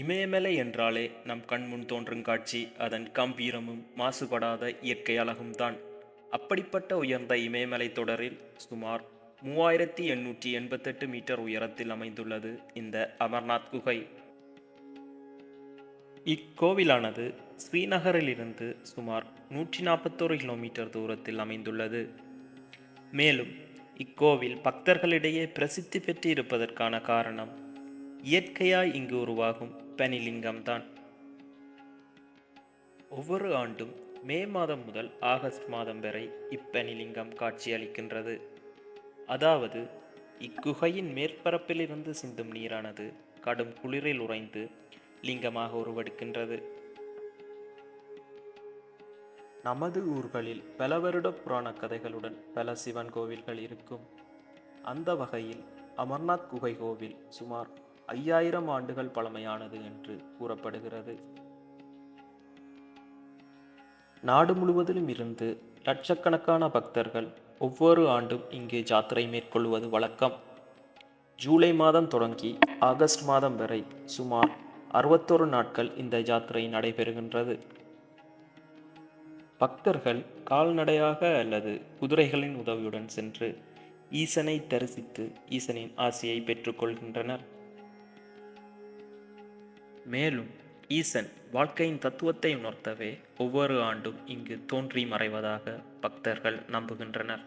இமயமலை என்றாலே நம் கண்முன் தோன்றும் காட்சி. அதன் கம்பீரமும் மாசுபடாத இயற்கை அழகும் தான் அப்படிப்பட்ட உயர்ந்த இமயமலை தொடரில் சுமார் மூவாயிரத்தி எண்ணூற்றி எண்பத்தெட்டு மீட்டர் உயரத்தில் அமைந்துள்ளது இந்த அமர்நாத் குகை. இக்கோவிலானது ஸ்ரீநகரிலிருந்து சுமார் நூற்றி நாற்பத்தோரு கிலோமீட்டர் தூரத்தில் அமைந்துள்ளது. மேலும் இக்கோவில் பக்தர்களிடையே பிரசித்தி பெற்று இருப்பதற்கான காரணம் இயற்கையாய் இங்கு உருவாகும் பனிலிங்கம்தான் ஒவ்வொரு ஆண்டும் மே மாதம் முதல் ஆகஸ்ட் மாதம் வரை இப்பனிலிங்கம் காட்சியளிக்கின்றது. அதாவது இக்குகையின் மேற்பரப்பிலிருந்து சிந்தும் நீரானது கடும் குளிரில் உறைந்து லிங்கமாக உருவெடுக்கின்றது. நமது ஊர்களில் பல வருட புராண கதைகளுடன் பல சிவன் கோவில்கள் இருக்கும். அந்த வகையில் அமர்நாத் குகை கோவில் சுமார் ஐயாயிரம் ஆண்டுகள் பழமையானது என்று கூறப்படுகிறது. நாடு முழுவதிலும் இருந்து லட்சக்கணக்கான பக்தர்கள் ஒவ்வொரு ஆண்டும் இங்கே ஜாத்திரை மேற்கொள்வது வழக்கம். ஜூலை மாதம் தொடங்கி ஆகஸ்ட் மாதம் வரை சுமார் அறுபத்தொரு நாட்கள் இந்த ஜாத்திரை நடைபெறுகின்றது. பக்தர்கள் கால்நடையாக அல்லது குதிரைகளின் உதவியுடன் சென்று ஈசனை தரிசித்து ஈசனின் ஆசையை பெற்றுக்கொள்கின்றனர் மேலும் ஈசன் வாழ்க்கையின் தத்துவத்தை உணர்த்தவே ஒவ்வொரு ஆண்டும் இங்கு தோன்றி மறைவதாக பக்தர்கள் நம்புகின்றனர்.